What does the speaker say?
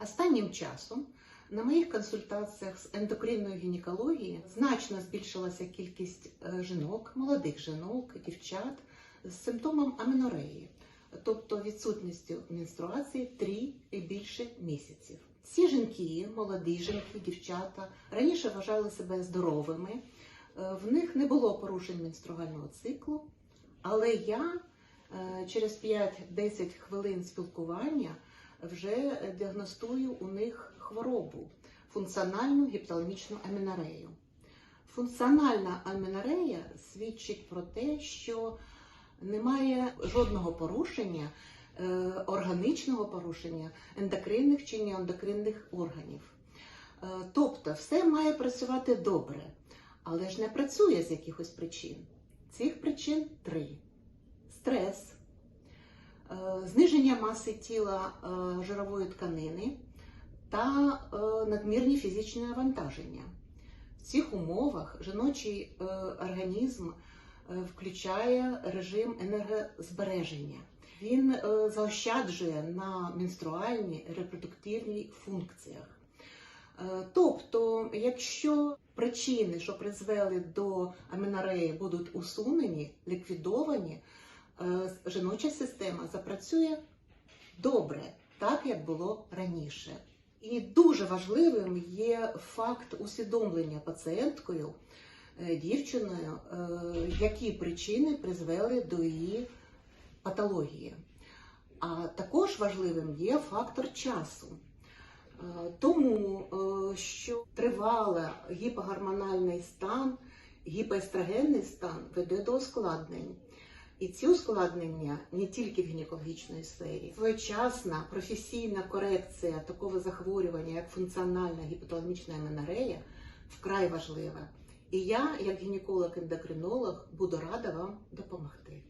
Останнім часом на моїх консультаціях з ендокринної гінекології значно збільшилася кількість е, жінок, молодих жінок, дівчат з симптомом аменореї, тобто відсутністю менструації 3 і більше місяців. Ці жінки, молоді жінки, дівчата, раніше вважали себе здоровими, е, в них не було порушень менструального циклу, але я е, через 5-10 хвилин спілкування вже діагностую у них хворобу функціональну гіпоталамічну аменорею. Функціональна аменорея свідчить про те, що немає жодного порушення, е, органічного порушення ендокринних чи неендокринних органів. Е, Тобто все має працювати добре, але ж не працює з якихось причин. Цих причин три: стрес, зниження маси тіла е, жирової тканини та е, надмірні фізичні навантаження. В цих умовах жіночий е, організм включає режим енергозбереження. Він заощаджує на менструальній репродуктивній функціях. Тобто, якщо причини, що призвели до аменореї, будуть усунені, ліквідовані, жіноча система запрацює добре, так як було раніше. І дуже важливим є факт усвідомлення пацієнткою, е, дівчиною, е, які причини призвели до її патології. А також важливим є фактор часу. Е, Тому що тривалий гіпогормональний стан, гіпоестрогенний стан веде до ускладнень. І ці ускладнення не тільки в гінекологічної сфері. Своєчасна професійна корекція такого захворювання, як функціональна гіпоталамічна аменорея, вкрай важлива. І я, як гінеколог-ендокринолог, буду рада вам допомогти.